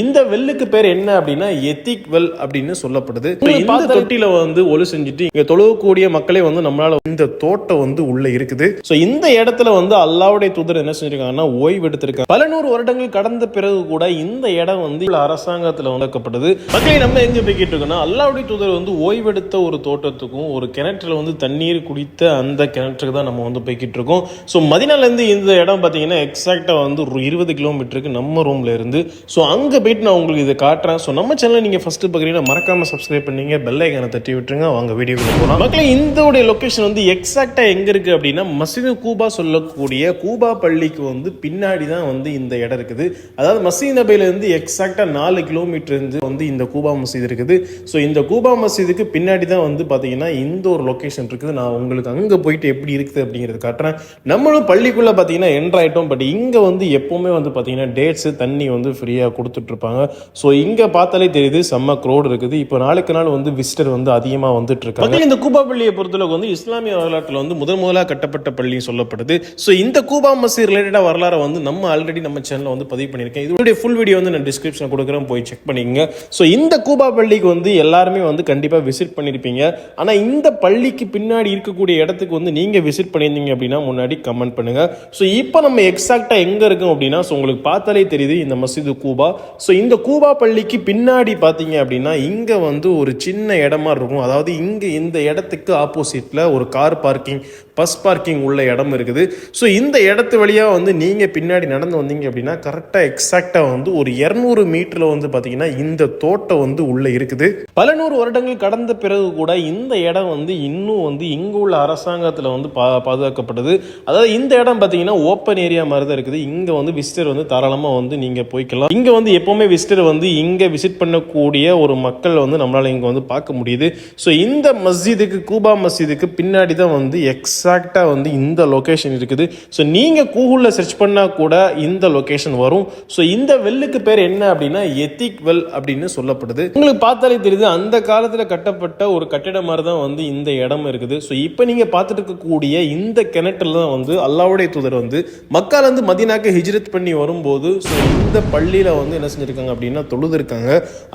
இந்த வெல்லுக்கு பேர் என்ன அப்படின்னா எத்திக் வெல் அப்படின்னு சொல்லப்படுது. இந்த தொட்டில வந்து ஒளி செஞ்சுட்டு இங்க தொழுவக்கூடிய மக்களே வந்து நம்மளால இந்த தோட்டம் வந்து உள்ள இருக்குது. சோ இந்த இடத்துல வந்து அல்லாவுடைய தூதர் என்ன செஞ்சிருக்காங்கன்னா ஓய்வு எடுத்திருக்காங்க பல நூறு வருடங்கள் கடந்த பிறகு கூட இந்த இடம் வந்து அரசாங்கத்துல வளர்க்கப்பட்டது மக்களை நம்ம எங்க போய்கிட்டு இருக்கோம்னா அல்லாவுடைய தூதர் வந்து ஓய்வெடுத்த ஒரு தோட்டத்துக்கும் ஒரு கிணற்றுல வந்து தண்ணீர் குடித்த அந்த கிணற்றுக்கு தான் நம்ம வந்து போய்கிட்டு இருக்கோம் ஸோ மதினால இருந்து இந்த இடம் பார்த்தீங்கன்னா எக்ஸாக்டா வந்து ஒரு இருபது கிலோமீட்டருக்கு நம்ம ரூம்ல இருந்து. ஸோ அங்க போயிட்டு நான் உங்களுக்கு இதை காட்டுறேன். ஸோ நம்ம சேனல் நீங்கள் ஃபஸ்ட்டு பார்க்குறீங்கன்னா மறக்காமல் சப்ஸ்கிரைப் பண்ணீங்க. பெல் ஐக்கான தட்டி விட்டுருங்க. அவங்க வீடியோ போகலாம் மக்களே இந்த லொக்கேஷன் வந்து எக்ஸாக்டாக எங்கே இருக்குது அப்படின்னா மசீது கூபா சொல்லக்கூடிய கூபா பள்ளிக்கு வந்து பின்னாடி தான் வந்து இந்த இடம் இருக்குது. அதாவது மசீத் நபையிலேருந்து இருந்து நாலு கிலோமீட்டர் இருந்து வந்து இந்த கூபா மசீது இருக்குது. ஸோ இந்த கூபா மசீதுக்கு பின்னாடி தான் வந்து பார்த்தீங்கன்னா இந்த ஒரு லொக்கேஷன் இருக்குது. நான் உங்களுக்கு அங்கே போயிட்டு எப்படி இருக்குது அப்படிங்கிறது காட்டுறேன். நம்மளும் பள்ளிக்குள்ளே பார்த்தீங்கன்னா என்ட்ராயிட்டோம் பட் இங்கே வந்து எப்போவுமே வந்து பார்த்தீங்கன்னா டேட்ஸு தண்ணி வந்து ஃப்ரீயாக கொடுத்துட்டு இருப்பாங்க ஸோ இங்கே பார்த்தாலே தெரியுது செம்ம க்ரோடு இருக்குது. இப்போ நாளுக்கு நாள் வந்து விசிட்டர் வந்து அதிகமாக வந்துட்டு இருக்காங்க இந்த கூபா பள்ளியை பொறுத்தளவுக்கு வந்து இஸ்லாமிய வரலாற்றில் வந்து முதன் முதலாக கட்டப்பட்ட பள்ளி சொல்லப்படுது. ஸோ இந்த கூபா மசி ரிலேட்டடாக வரலாறு வந்து நம்ம ஆல்ரெடி நம்ம சேனலில் வந்து பதிவு பண்ணியிருக்கேன். இதோடைய ஃபுல் வீடியோ வந்து நான் டிஸ்கிரிப்ஷன் கொடுக்குறேன். போய் செக் பண்ணிக்கோங்க. ஸோ இந்த கூபா பள்ளிக்கு வந்து எல்லாருமே வந்து கண்டிப்பாக விசிட் பண்ணியிருப்பீங்க. ஆனால் இந்த பள்ளிக்கு பின்னாடி இருக்கக்கூடிய இடத்துக்கு வந்து நீங்கள் விசிட் பண்ணியிருந்தீங்க அப்படின்னா முன்னாடி கமெண்ட் பண்ணுங்கள் ஸோ இப்போ நம்ம எக்ஸாக்டாக எங்கே இருக்கோம் அப்படின்னா ஸோ உங்களுக்கு பார்த்தாலே தெரியுது இந்த மசீது கூபா ஸோ இந்த கூபா பள்ளிக்கு பின்னாடி பார்த்தீங்க அப்படின்னா இங்கே வந்து ஒரு சின்ன இடமா இருக்கும். அதாவது இங்கே இந்த இடத்துக்கு ஆப்போசிட்டில் ஒரு கார் பார்க்கிங் பஸ் பார்க்கிங் உள்ள இடம் இருக்குது. ஸோ இந்த இடத்து வழியாக வந்து நீங்கள் பின்னாடி நடந்து வந்தீங்க அப்படின்னா கரெக்டாக எக்ஸாக்டாக வந்து ஒரு இரநூறு மீட்டரில் வந்து பார்த்தீங்கன்னா இந்த தோட்டம் வந்து உள்ளே இருக்குது. பல நூறு வருடங்கள் கடந்த பிறகு கூட இந்த இடம் வந்து இன்னும் வந்து இங்கே உள்ள அரசாங்கத்தில் வந்து பா பாதுகாக்கப்படுது. அதாவது இந்த இடம் பார்த்தீங்கன்னா ஓப்பன் ஏரியா மாதிரி தான் இருக்குது. இங்கே வந்து விசிட்டர் வந்து தாராளமாக வந்து நீங்கள் போய்க்கலாம். இங்கே வந்து எப்போவுமே விசிட்டர் வந்து இங்கே விசிட் பண்ணக்கூடிய ஒரு மக்கள் வந்து நம்மளால் இங்கே வந்து பார்க்க முடியுது. ஸோ இந்த மஸ்ஜிதுக்கு கூபா மஸ்ஜிதுக்கு பின்னாடி தான் வந்து எக்ஸ் எக்ஸாக்டாக வந்து இந்த லொக்கேஷன் இருக்குது. ஸோ நீங்கள் கூகுளில் சர்ச் பண்ணால் கூட இந்த லொக்கேஷன் வரும். ஸோ இந்த வெல்லுக்கு பேர் என்ன அப்படின்னா எத்திக் வெல் அப்படின்னு சொல்லப்படுது. உங்களுக்கு பார்த்தாலே தெரியுது அந்த காலத்தில் கட்டப்பட்ட ஒரு கட்டிடம் மாதிரி தான் வந்து இந்த இடம் இருக்குது. ஸோ இப்போ நீங்கள் பார்த்துட்டு இருக்கக்கூடிய இந்த கிணற்றில் தான் வந்து அல்லாவுடைய தூதர் வந்து மக்கள் வந்து மதினாக்கு ஹிஜ்ரத் பண்ணி வரும்போது ஸோ இந்த பள்ளியில் வந்து என்ன செஞ்சுருக்காங்க அப்படின்னா தொழுதுருக்காங்க.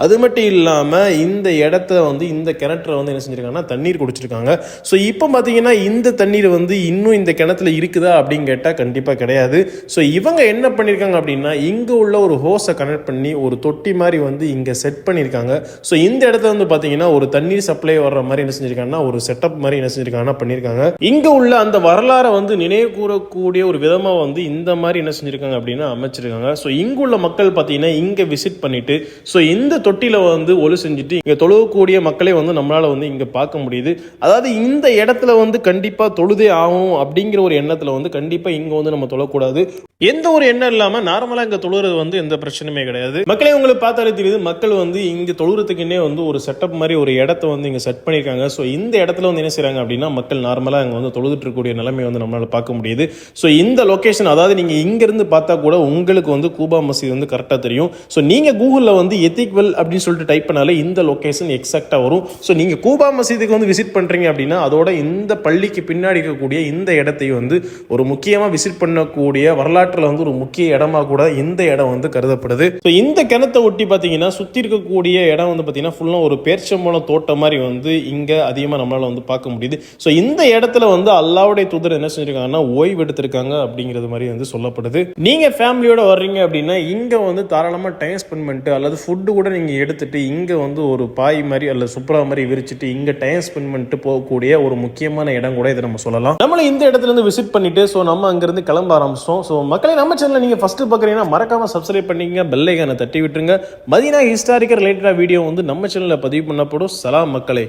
அது மட்டும் இல்லாமல் இந்த இடத்த வந்து இந்த கிணற்றில் வந்து என்ன செஞ்சுருக்காங்கன்னா தண்ணீர் குடிச்சிருக்காங்க. ஸோ இப்போ பார்த்தீங்கன்னா இந்த தண்ணீர் வந்து இன்னும் இந்த கிணத்துல இருக்குதா அப்படின்னு கேட்டால் கண்டிப்பாக கிடையாது. ஸோ இவங்க என்ன பண்ணியிருக்காங்க அப்படின்னா இங்கே உள்ள ஒரு ஹோஸை கனெக்ட் பண்ணி ஒரு தொட்டி மாதிரி வந்து இங்கே செட் பண்ணியிருக்காங்க ஸோ இந்த இடத்துல வந்து பார்த்தீங்கன்னா ஒரு தண்ணீர் சப்ளை வர்ற மாதிரி என்ன செஞ்சிருக்காங்கன்னா ஒரு செட்டப் மாதிரி என்ன செஞ்சிருக்காங்கன்னா பண்ணியிருக்காங்க இங்கே உள்ள அந்த வரலாறை வந்து நினைவு கூறக்கூடிய ஒரு விதமாக வந்து இந்த மாதிரி என்ன செஞ்சிருக்காங்க அப்படின்னா அமைச்சிருக்காங்க. ஸோ இங்குள்ள மக்கள் பார்த்தீங்கன்னா இங்கே விசிட் பண்ணிட்டு ஸோ இந்த தொட்டியில் வந்து ஒலு செஞ்சுட்டு இங்கே தொழுவக்கூடிய மக்களே வந்து நம்மளால வந்து இங்கே பார்க்க முடியுது. அதாவது இந்த இடத்துல வந்து கண்டிப்பாக தொழுதே ஆகும் அப்படிங்கிற ஒரு எண்ணத்தில் வந்து கண்டிப்பாக இங்கே வந்து நம்ம தொழக்கூடாது. எந்த ஒரு எண்ணம் இல்லாமல் நார்மலாக இங்கே தொழுறது வந்து எந்த பிரச்சனையுமே கிடையாது. மக்களே உங்களுக்கு பார்த்தாலே தெரியுது மக்கள் வந்து இங்கே தொழுறதுக்குன்னே வந்து ஒரு செட்டப் மாதிரி ஒரு இடத்த வந்து இங்கே செட் பண்ணியிருக்காங்க. ஸோ இந்த இடத்துல வந்து என்ன செய்கிறாங்க அப்படின்னா மக்கள் நார்மலாக அங்கே வந்து தொழுதுட்டு இருக்கக்கூடிய நிலைமை வந்து நம்மளால பார்க்க முடியுது. ஸோ இந்த லொகேஷன் அதாவது நீங்கள் இங்கேருந்து பார்த்தா கூட உங்களுக்கு வந்து கூபா மசீத் வந்து கரெக்டாக தெரியும். ஸோ நீங்கள் கூகுளில் வந்து எத்திக்வெல் அப்படின்னு சொல்லிட்டு டைப் பண்ணாலே இந்த லொக்கேஷன் எக்ஸாக்டாக வரும். ஸோ நீங்கள் கூபா மசீதுக்கு வந்து விசிட் பண்ணுறீங்க அப்படின்னா அதோட இந்த பள்ளிக்கு பின்னாடி இருக்கக்கூடிய இந்த இடத்தை வந்து ஒரு முக்கியமாக விசிட் பண்ணக்கூடிய வரலாற்றில் வந்து ஒரு முக்கிய இடமா கூட இந்த இடம் வந்து கருதப்படுது. ஸோ இந்த கிணத்தை ஒட்டி பார்த்தீங்கன்னா சுற்றி இருக்கக்கூடிய இடம் வந்து பார்த்தீங்கன்னா ஃபுல்லாக ஒரு பேர்ச்சம்பழம் தோட்டம் மாதிரி வந்து இங்கே அதிகமாக நம்மளால் வந்து பார்க்க முடியுது. ஸோ இந்த இடத்துல வந்து அல்லாவுடைய தூதர் என்ன செஞ்சிருக்காங்கன்னா ஓய்வு எடுத்திருக்காங்க அப்படிங்கிறது மாதிரி வந்து சொல்லப்படுது. நீங்கள் ஃபேமிலியோட வர்றீங்க அப்படின்னா இங்கே வந்து தாராளமாக டைம் ஸ்பெண்ட் பண்ணிட்டு அல்லது ஃபுட்டு கூட நீங்கள் எடுத்துட்டு இங்கே வந்து ஒரு பாய் மாதிரி அல்லது சுப்ரா மாதிரி விரிச்சிட்டு இங்கே டைம் ஸ்பெண்ட் பண்ணிட்டு போகக்கூடிய ஒரு முக்கியமான இடம் கூட இதை நம்ம சொல்லலாம். நம்மள இந்த இடத்துல இருந்து விசிட் பண்ணிட்டு ஸோ நம்ம அங்கிருந்து கிளம்ப ஆரம்பிச்சோம் ஸோ மக்களை நம்ம சேனல் நீங்கள் ஃபர்ஸ்ட் பார்க்குறீங்கன்னா மறக்காம சப்ஸ்கிரைப் பண்ணிங்க பெல்லைக்கான தட்டி விட்டுருங்க. மதினா ஹிஸ்டாரிக்கல் ரிலேட்டடாக வீடியோ வந்து நம்ம சேனலில் பதிவு பண்ணப்படும். சலா மக்களே.